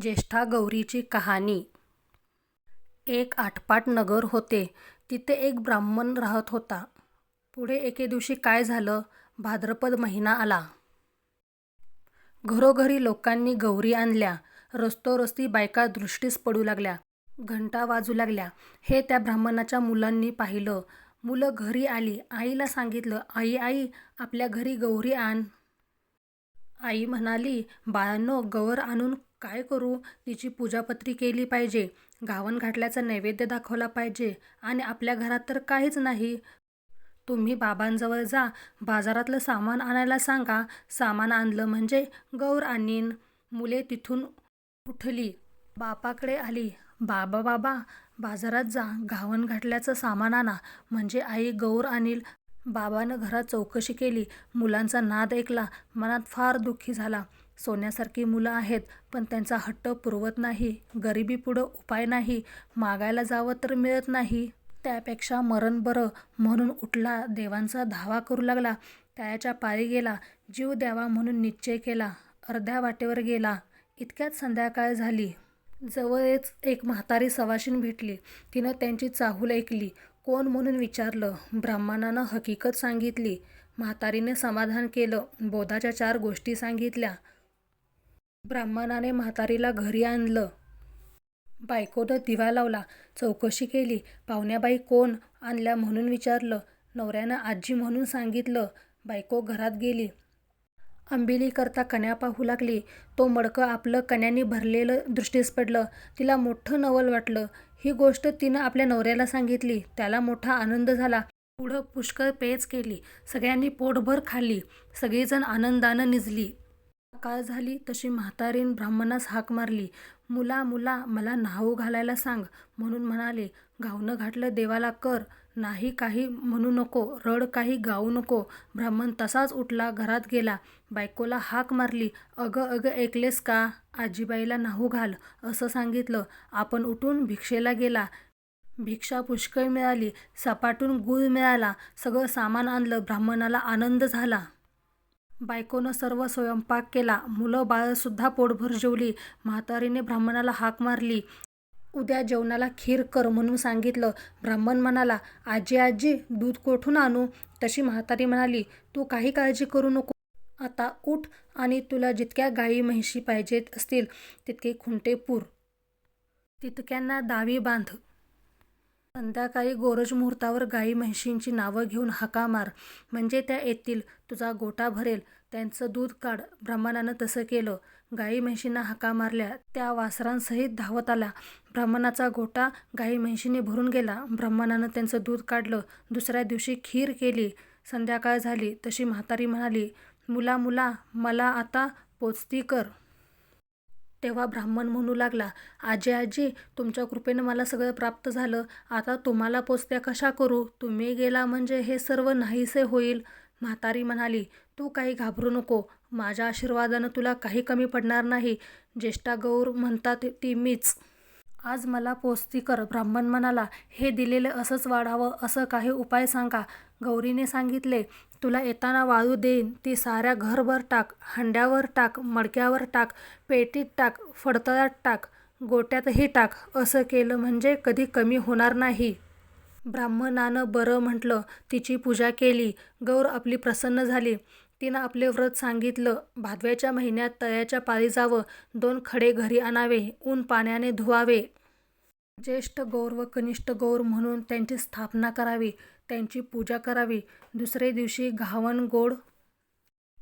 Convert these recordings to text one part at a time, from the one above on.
ज्येष्ठा गौरीची कहाणी एक आटपाट नगर होते. तिथे एक ब्राह्मण राहत होता. पुढे एके दिवशी काय झालं, भाद्रपद महिना आला. घरोघरी लोकांनी गौरी आणल्या. रस्तोरस्ती बायका दृष्टीस पडू लागल्या. घंटा वाजू लागल्या. हे त्या ब्राह्मणाच्या मुलांनी पाहिलं. मुलं घरी आली. आईला सांगितलं, आई, आई, आपल्या घरी गौरी आण. आई म्हणाली, बाळांनो, गौर आणून काय करू? तिची पूजापत्री केली पाहिजे, घावन घाटल्याचा नैवेद्य दाखवला पाहिजे आणि आपल्या घरात तर काहीच नाही. तुम्ही बाबांजवळ जा, बाजारातलं सामान आणायला सांगा. सामान आणलं म्हणजे गौर आणीन. मुले तिथून उठली. बापाकडे आली. बाबा, बाबा, बाजारात जा, घावन घाटल्याचं सामान आणा, म्हणजे आई गौर आणील. बाबानं घरात चौकशी केली. मुलांचा नाद ऐकला. मनात फार दुःखी झाला. सोन्यासारखी मुलं आहेत, पण त्यांचा हट्ट पुरवत नाही. गरिबीपुढं उपाय नाही. मागायला जावं तर मिळत नाही. त्यापेक्षा मरण बरं, म्हणून उठला. देवांचा धावा करू लागला. त्याच्या पायी गेला. जीव द्यावा म्हणून निश्चय केला. अर्ध्या वाटेवर गेला. इतक्यात संध्याकाळ झाली. जवळच एक म्हातारी सवाशीन भेटली. तिनं त्यांची चाहूल ऐकली. कोण म्हणून विचारलं. ब्राह्मणानं हकीकत सांगितली. म्हातारीने समाधान केलं. बोधाच्या चार गोष्टी सांगितल्या. ब्राह्मणाने म्हातारीला घरी आणलं. बायकोनं दिवा लावला. चौकशी केली. पाहुण्याबाई कोण आणल्या म्हणून विचारलं. नवऱ्यानं आजी म्हणून सांगितलं. बायको घरात गेली. अंबिलीकरता कण्या पाहू लागली. तो मडकं आपलं कण्यानी भरलेलं दृष्टीस पडलं. तिला मोठ्ठं नवल वाटलं. ही गोष्ट तिनं आपल्या नवऱ्याला सांगितली. त्याला मोठा आनंद झाला. पुढं पुष्कळ पेच केली. सगळ्यांनी पोटभर खाल्ली. सगळीजण आनंदानं निजली. काळ झाली तशी म्हातारीनं ब्राह्मणास हाक मारली. मुला, मुला, मला न्हाऊ घालायला सांग, म्हणून म्हणाले. घावणं घातलं देवाला कर. नाही काही म्हणू नको, रड काही गाऊ नको. ब्राह्मण तसाच उठला. घरात गेला. बायकोला हाक मारली. अगं, अगं, ऐकलेस का? आजीबाईला न्हाऊ घाल, असं सांगितलं. आपण उठून भिक्षेला गेला. भिक्षा पुष्कळ मिळाली. सपाटून गूळ मिळाला. सगळं सामान आणलं. ब्राह्मणाला आनंद झाला. बायकोनं सर्व स्वयंपाक केला. मुलं-बाळंसुद्धा पोटभर जेवली. म्हातारीने ब्राह्मणाला हाक मारली. उद्या जेवणाला खीर कर, म्हणून सांगितलं. ब्राह्मण म्हणाला, आजी, आजी, दूध कोठून आणू? तशी म्हातारी म्हणाली, तू काही काळजी करू नको. आता उठ आणि तुला जितक्या गाई-म्हशी पाहिजेत असतील, तितके खुंटे पुर. तितक्यांना दावी बांध. संध्याकाळी गोरज-मुहूर्तावर गाई-म्हशींची नावं घेऊन हाका मार, म्हणजे त्या येतील. तुझा गोटा भरेल. त्यांचं दूध काढ. ब्राह्मणानं तसं केलं. गाई-म्हशींना हाका मारल्या. त्या वासरांसहित धावत आल्या. ब्राह्मणाचा गोटा गाई म्हशीने भरून गेला. ब्राह्मणानं त्यांचं दूध काढलं. दुसऱ्या दिवशी खीर केली. संध्याकाळ झाली तशी म्हातारी म्हणाली, मुला, मुला, मला आता पोचती कर. तेव्हा ब्राह्मण म्हणू लागला, आजी, आजी, तुमच्या कृपेनं मला सगळं प्राप्त झालं. आता तुम्हाला पोचत्या कशा करू? तुम्ही गेला म्हणजे हे सर्व नाहीसे होईल. म्हातारी म्हणाली, तू काही घाबरू नको. माझ्या आशीर्वादानं तुला काही कमी पडणार नाही. ज्येष्ठा गौर म्हणतात ती मीच. आज मला पोस्तीकर कर. ब्राह्मण म्हणाला, हे दिलेलं असंच वाढावं, असं काही उपाय सांगा. गौरीने सांगितले, तुला येताना वाळू देईन, ती साऱ्या घरभर टाक. हंड्यावर टाक, मडक्यावर टाक, पेटीत टाक, फडतळ्यात टाक, गोट्यातही टाक. असं केलं म्हणजे कधी कमी होणार नाही. ब्राह्मणानं बरं म्हटलं. तिची पूजा केली. गौर आपली प्रसन्न झाली. तिनं आपले व्रत सांगितलं. भादव्याच्या महिन्यात तळ्याच्या पारी जावं. दोन खडे घरी आणावे. ऊन-पाण्याने धुवावे. ज्येष्ठ गौर व कनिष्ठ गौर म्हणून त्यांची स्थापना करावी. त्यांची पूजा करावी. दुसरे दिवशी घावन गोड.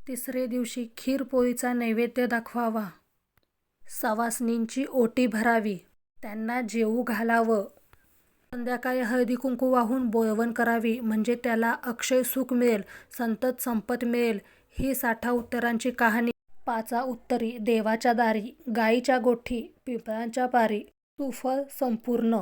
तिसरे दिवशी खीरपोळीचा नैवेद्य दाखवावा. सवाष्णींची ओटी भरावी. त्यांना जेवू घालावं. संध्याकाळी हळदी-कुंकू वाहून बोळवण करावी, म्हणजे त्याला अक्षय सुख मिळेल. संतत संपत मिळेल. ही साठा उत्तरांची कहाणी. पाचा उत्तरी. देवाच्या दारी. गाईच्या गोठी. पिंपळाच्या पारी. सुफळ संपूर्ण.